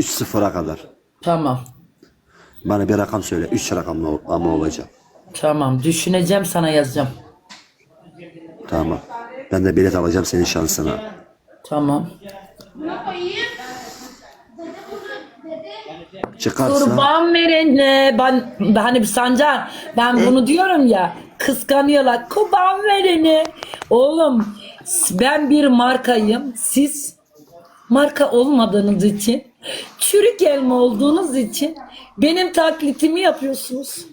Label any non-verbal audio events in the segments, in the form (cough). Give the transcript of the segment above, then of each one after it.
3-0'a kadar. Tamam. Bana bir rakam söyle. 3 rakamlı ama olacak. Tamam. Düşüneceğim sana yazacağım. Tamam. Ben de bilet alacağım senin şansına. Tamam. Çıkarsa Kurban verene ben hani bir sancar ben bunu diyorum ya kıskanıyorlar kurban verene oğlum ben bir markayım siz marka olmadığınız için çürük elma olduğunuz için benim taklitimi yapıyorsunuz.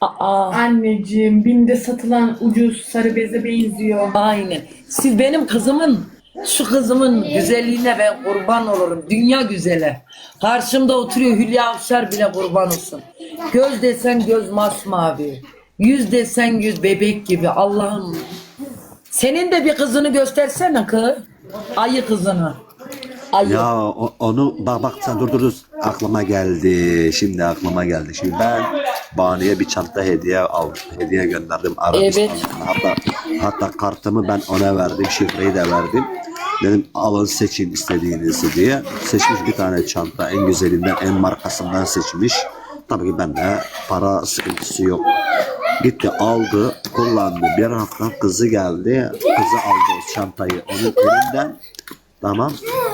Aa, Anneciğim BİM'de satılan ucuz sarı beze benziyor. aynen. Siz benim kızımın şu kızımın güzelliğine ben kurban olurum. Dünya güzeli. Karşımda oturuyor Hülya Avşar bile kurban olsun. Göz desen göz masmavi. Yüz desen yüz bebek gibi. Allah'ım. Senin de bir kızını göstersene kız. Ayı kızını. Ayı. ya o- onu bak bak sen dur dur dur. Aklıma geldi. Şimdi aklıma geldi. Şimdi ben Banu'ya bir çanta hediye aldım. Hediye gönderdim Arabistan'dan. Hatta hatta kartımı ben ona verdim. Şifreyi de verdim. Dedim alın seçin istediğinizi diye. Seçmiş bir tane çanta. En güzelinden, en markasından seçmiş. Tabii ki bende para sıkıntısı yok. Gitti aldı, kullandı. Bir hafta kızı geldi. Kızı aldı o çantayı onun elinden. Tamam.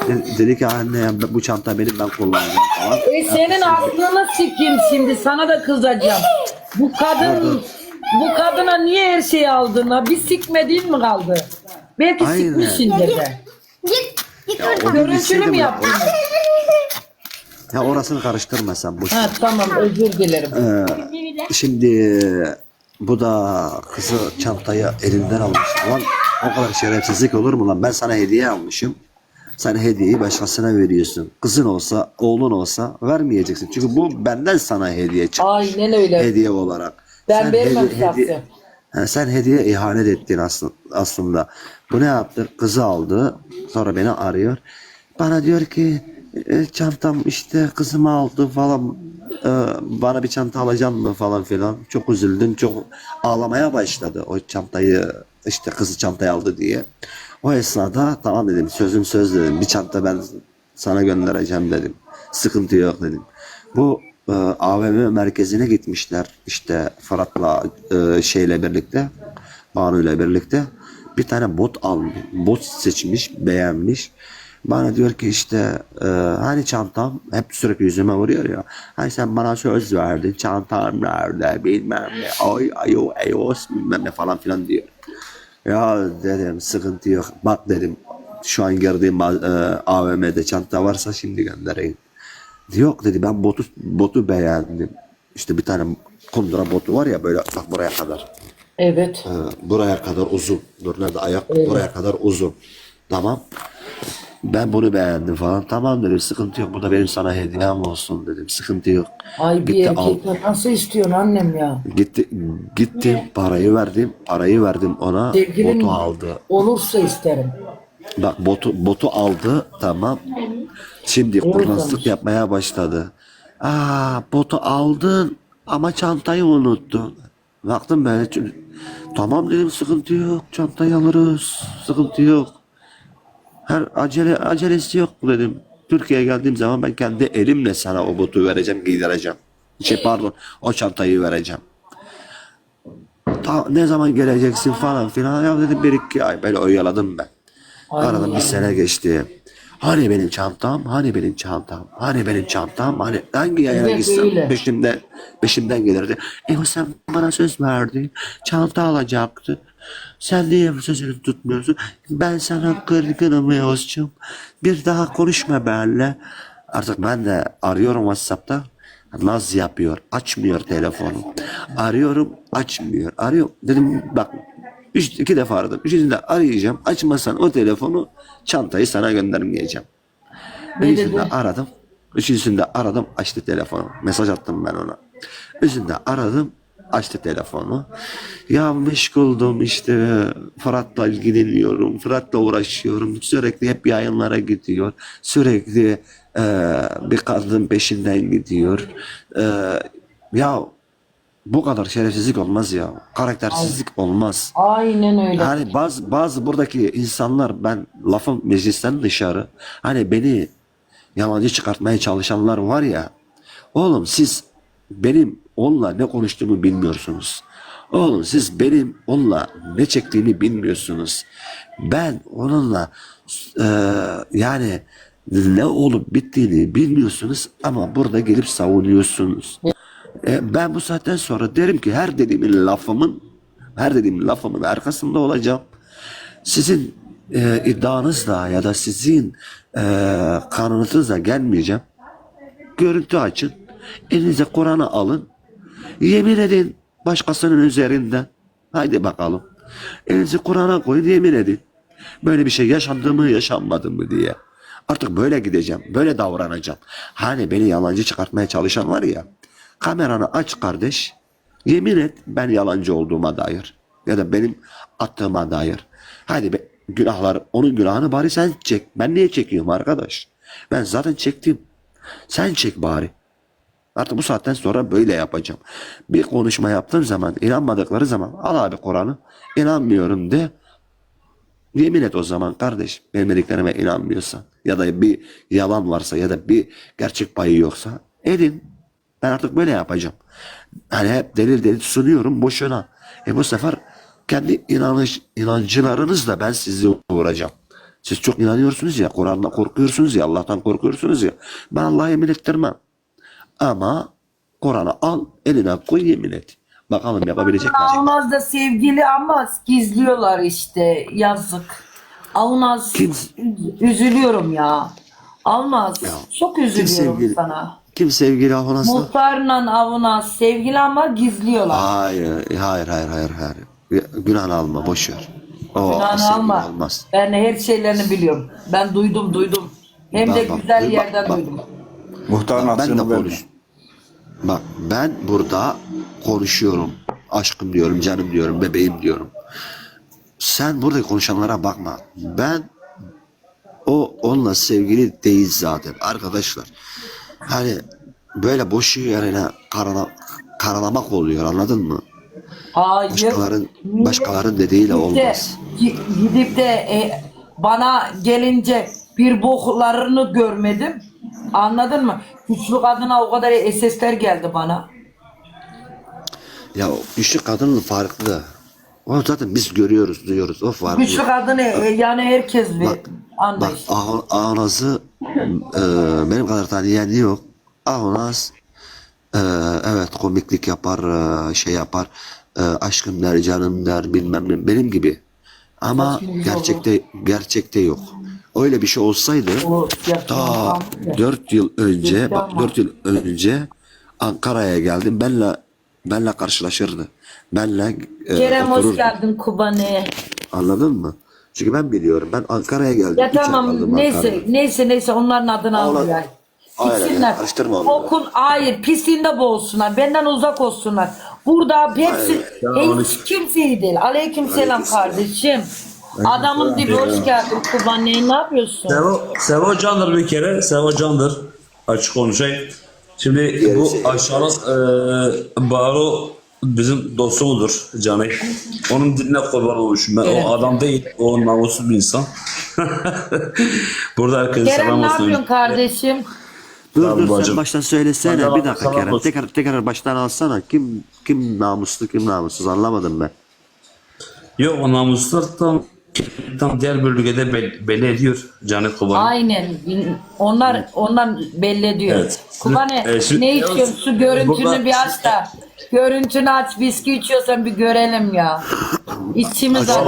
De- Dedi ki anne bu çanta benim ben kullanacağım falan. E senin aklını sikeyim şimdi sana da kızacağım. Bu kadın bu kadına niye her şeyi aldın ha? Bir sikmediğin mi kaldı? Belki Aynen. sikmişsindir de. Git. Git O oradan. bir Görüntülü bilseydi mü bu- yaptın? Ya orasını karıştırma sen boş. Ha tamam özür dilerim. Ee, şimdi bu da kızı çantayı elinden almış. Lan o kadar şerefsizlik olur mu lan? Ben sana hediye almışım. Sen hediyeyi başkasına veriyorsun. Kızın olsa, oğlun olsa vermeyeceksin. Çünkü bu benden sana hediye çıkmış. Aynen öyle. Hediye olarak. Ben vermem hedi- hedi- şahsen. Ha, sen hediye ihanet ettin aslında, aslında. Bu ne yaptı? Kızı aldı. Sonra beni arıyor. Bana diyor ki "E, çantam işte kızımı aldı falan. E, bana bir çanta alacağım mı falan filan. Çok üzüldüm. Çok ağlamaya başladı. O çantayı işte kızı çantayı aldı diye. O esnada tamam dedim. Sözüm söz dedim. Bir çanta ben sana göndereceğim dedim. Sıkıntı yok dedim. Bu e, AVM merkezine gitmişler işte Fırat'la e, şeyle birlikte Banu ile birlikte bir tane bot almış bot seçmiş beğenmiş bana diyor ki işte e, hani çantam hep sürekli yüzüme vuruyor ya hani sen bana söz verdin çantam nerede bilmem ne ay ayo ayos bilmem ne falan filan diyor ya dedim sıkıntı yok bak dedim şu an girdiğim e, AVM'de çanta varsa şimdi göndereyim Yok dedi ben botu botu beğendim. İşte bir tane kundura botu var ya böyle bak buraya kadar. Evet. Ha, buraya kadar uzun. Dur nerede ayak buraya kadar uzun. Tamam. Ben bunu beğendim falan. Tamam dedim sıkıntı yok. Bu da benim sana hediyem olsun dedim. Sıkıntı yok. Ay bir Gitti, al- nasıl istiyorsun annem ya? Gitti gittim parayı verdim. Parayı verdim ona. Sevgilim botu aldı. olursa isterim. Bak botu botu aldı tamam. Şimdi kurnazlık yapmaya başladı. Aa botu aldın ama çantayı unuttun. Baktım ben ç- tamam dedim sıkıntı yok çantayı alırız sıkıntı yok. Her acele acelesi yok dedim. Türkiye'ye geldiğim zaman ben kendi elimle sana o botu vereceğim giydireceğim. Şey pardon o çantayı vereceğim. Ta, ne zaman geleceksin falan filan. Ya dedim bir iki ay böyle oyaladım ben. Aradan bir sene geçti. Hani benim çantam, hani benim çantam, hani benim çantam, hani hangi yayına öyle. peşimde, peşimden gelirdi. E o sen bana söz verdin, çanta alacaktı. Sen niye bu sözünü tutmuyorsun? Ben sana kırgınım Yavuzcuğum. Bir daha konuşma benimle. Artık ben de arıyorum WhatsApp'ta. Naz yapıyor. Açmıyor telefonu. Arıyorum açmıyor. Arıyor. Dedim bak üç, iki defa aradım. Üçüncü de arayacağım. Açmasan o telefonu çantayı sana göndermeyeceğim. Üçüncüsünde aradım. Üçüncüsünde aradım açtı telefonu. Mesaj attım ben ona. Üçüncüsünde aradım açtı telefonu. Ya meşguldum işte Fırat'la ilgileniyorum. Fırat'la uğraşıyorum. Sürekli hep yayınlara gidiyor. Sürekli e, bir kadın peşinden gidiyor. E, ya bu kadar şerefsizlik olmaz ya. Karaktersizlik olmaz. Aynen öyle. Hani bazı bazı buradaki insanlar ben lafım meclisten dışarı hani beni yalancı çıkartmaya çalışanlar var ya. Oğlum siz benim onunla ne konuştuğumu bilmiyorsunuz. Oğlum siz benim onunla ne çektiğimi bilmiyorsunuz. Ben onunla e, yani ne olup bittiğini bilmiyorsunuz ama burada gelip savunuyorsunuz. E, ben bu saatten sonra derim ki her dediğimin lafımın her dediğim lafımın arkasında olacağım. Sizin e, iddianızla ya da sizin e, kanınızla gelmeyeceğim. Görüntü açın. Elinize Kur'an'ı alın. Yemin edin başkasının üzerinden. Haydi bakalım. Elinizi Kur'an'a koyun yemin edin. Böyle bir şey yaşandı mı yaşanmadı mı diye. Artık böyle gideceğim. Böyle davranacağım. Hani beni yalancı çıkartmaya çalışan var ya. Kameranı aç kardeş. Yemin et ben yalancı olduğuma dair. Ya da benim attığıma dair. Hadi be, günahlar onun günahını bari sen çek. Ben niye çekiyorum arkadaş? Ben zaten çektim. Sen çek bari. Artık bu saatten sonra böyle yapacağım. Bir konuşma yaptığım zaman, inanmadıkları zaman al abi Kur'an'ı. İnanmıyorum de. Yemin et o zaman kardeş. Benim dediklerime inanmıyorsan ya da bir yalan varsa ya da bir gerçek payı yoksa edin. Ben artık böyle yapacağım. Hani hep delil delil sunuyorum boşuna. E bu sefer kendi inanış, inancılarınızla ben sizi vuracağım. Siz çok inanıyorsunuz ya, Kur'an'dan korkuyorsunuz ya, Allah'tan korkuyorsunuz ya. Ben Allah'a yemin ettirmem. Ama Kur'an'ı al, eline koy yemin et. Bakalım yapabilecek mi? Avnaz da sevgili ama gizliyorlar işte yazık. Avnaz Kim? üz- üzülüyorum ya. Almaz. Ya, Çok üzülüyorum sevgili? sana. Kim sevgili Ahonas'la? Muhtarla Avnaz sevgili ama gizliyorlar. Hayır, hayır, hayır, hayır, hayır. Günah alma, boş ver. O sevgili alma. olmaz. Ben her şeylerini biliyorum. Ben duydum duydum. Hem de Bak, bak, güzel bak, yerden bak. duydum. Muhtarın Ben de verme. konuş. Bak ben burada konuşuyorum. Aşkım diyorum, canım diyorum, bebeğim diyorum. Sen burada konuşanlara bakma. Ben o onunla sevgili değil zaten arkadaşlar. Hani böyle boş yerine karala, karalamak oluyor anladın mı? Hayır. Başkaların başkaların dediğiyle de- olmaz. gi- Gidip de e, bana gelince bir boklarını görmedim. Anladın mı? Güçlü kadına o kadar SS'ler geldi bana. Ya güçlü kadının farklı. O zaten biz görüyoruz, duyuyoruz. O farklı. Güçlü kadını e, yani herkes bir Bak, bak anlayış. Ah- Ahonaz'ı e, benim kadar tanıyan yok. Ahonaz e, evet komiklik yapar, e, şey yapar. E, aşkım der, canım der, bilmem ne. Benim gibi. Ama gerçekte gerçekte yok. Öyle bir şey olsaydı ta tamam ya. 4 yıl önce bak var. 4 yıl önce Ankara'ya geldim. Benle benle karşılaşırdı. Benle e, Kerem hoş otururdu. geldin Kubane. Anladın mı? Çünkü ben biliyorum. Ben Ankara'ya geldim. Ya Üç tamam neyse Ankara'da. neyse neyse onların adını Ağla- al yani. Aynen, Gitsinler. karıştırma onları. Okun hayır pisliğinde boğulsunlar. Benden uzak olsunlar. Burada hepsi hiç kimseyi değil. Aleyküm selam kardeşim. Adamın dibi hoş geldin Kubane. Ne yapıyorsun? Sevo, Sevo candır bir kere. Sevo candır. Açık konuşayım. Şimdi bu aşağılık e, Baro bizim dostumuzdur Canı. Onun diline kurban olmuşum ben. Evet. O adam değil. O namussuz bir insan. (laughs) Burada herkese Kerem selam ne olsun. yapıyorsun kardeşim? Dur dur sen bacım. baştan söylesene Hadi bir dakika sana Kerem. olsun. Tekrar tekrar baştan alsana. Kim kim namuslu kim namussuz anlamadım ben. Yok o namussuzlar tam, tam diğer bölgede belli, belli ediyor Canı Kuban. Aynen. Onlar onlar belli ediyor. Evet. Kubane Evet, şimdi- ne içiyorsun? Şu görüntünü Burada- bir aç da. Görüntünü aç. Viski içiyorsan bir görelim ya. İçimiz ben,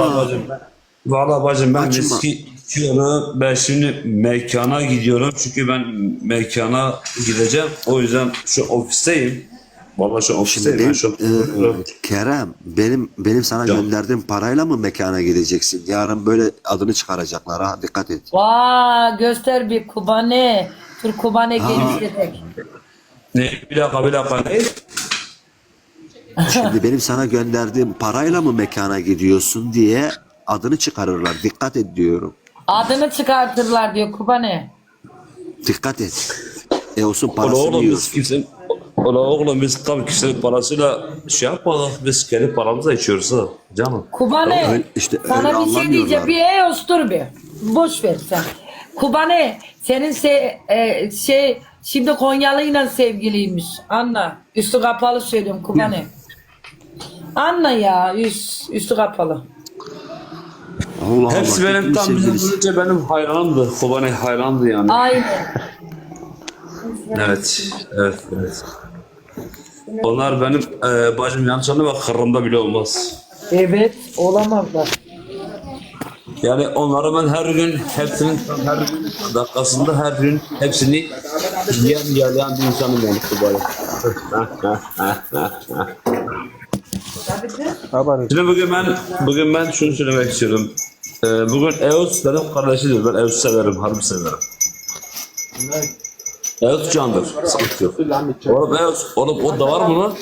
Valla bacım ben Açma. viski içiyorum. Ben şimdi mekana gidiyorum. Çünkü ben mekana gideceğim. O yüzden şu ofisteyim. Valla şu benim, ben şu e, Kerem benim benim sana Can. gönderdiğim parayla mı mekana gideceksin? Yarın böyle adını çıkaracaklar ha dikkat et. Vaa göster bir Kubane. Dur Kubane genişletek. ne, bir dakika bir dakika. Ne? Şimdi benim sana gönderdiğim parayla mı mekana gidiyorsun diye adını çıkarırlar. Dikkat et diyorum. Adını çıkartırlar diyor Kubane. Dikkat et. E olsun parasını yiyorsun. kimse... Ola oğlum biz tabii kişilik parasıyla şey yapmadık. Biz kendi paramızla içiyoruz ha. Canım. Kubane işte sana bir şey diyeceğim. Bir Eos dur bir. Boş ver sen. Kubane senin se e, şey şimdi Konyalı'yla sevgiliymiş. Anla. Üstü kapalı söylüyorum Kubane. Anla ya üst, üstü kapalı. Allah Hepsi Allah, benim tam bizim önce benim hayranımdı. Kobane hayrandı yani. Aynen. Evet, evet, evet. Onlar benim e, bacım yanlış anlama kırımda bile olmaz. Evet olamazlar. Yani onları ben her gün hepsinin her gün dakikasında her gün hepsini yiyen yalayan bir insanım yani Kobane. Şimdi bugün ben bugün ben şunu söylemek istiyorum. Ee, bugün Eos benim kardeşidir. Ben Eos'u severim, harbi severim. Eos candır, sıkıntı yok. Oğlum Eos, oğlum o da var mı lan?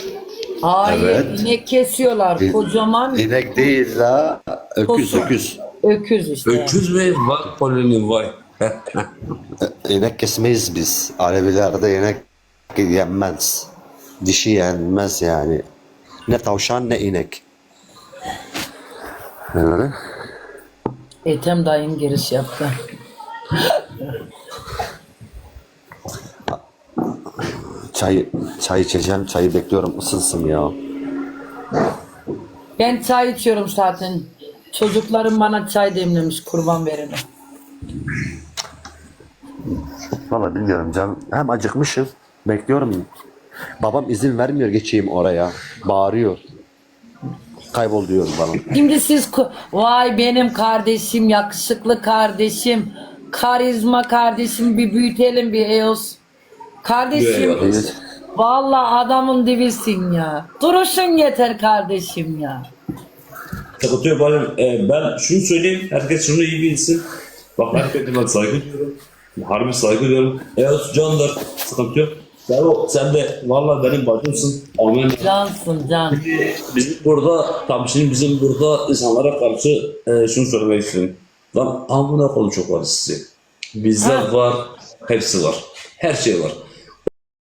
Hayır Evet. inek kesiyorlar. Kocaman İnek değil la. Öküz Tosun. öküz. öküz işte. Öküz mü? Vay polini vay. İnek kesmeyiz biz. Alevilerde inek yenmez. Dişi yenmez yani. Ne tavşan ne inek. Öyle. Ethem dayım giriş yaptı. Çay, çay içeceğim. Çayı bekliyorum ısınsın ya. Ben çay içiyorum zaten. Çocuklarım bana çay demlemiş kurban verene. Valla bilmiyorum canım. Hem acıkmışım. Bekliyorum. Babam izin vermiyor geçeyim oraya. Bağırıyor. Kaybol diyor bana. Şimdi siz vay benim kardeşim yakışıklı kardeşim karizma kardeşim bir büyütelim bir EOS. Kardeşim. Evet. vallahi adamın dibisin ya. Duruşun yeter kardeşim ya. Sıkıntı yok bacım. Ee, ben şunu söyleyeyim, herkes şunu iyi bilsin. Bak herkese ben saygı duyuyorum. Harbi saygı duyuyorum. Eos candır, sıkıntı yok. Sero, sen de valla benim bacımsın. Amin. Cansın can. Bizim burada, tam şimdi bizim burada insanlara karşı e, şunu söylemek istiyorum. Lan amına kolu çok var sizi. Bizler Ha. var, hepsi var. Her şey var.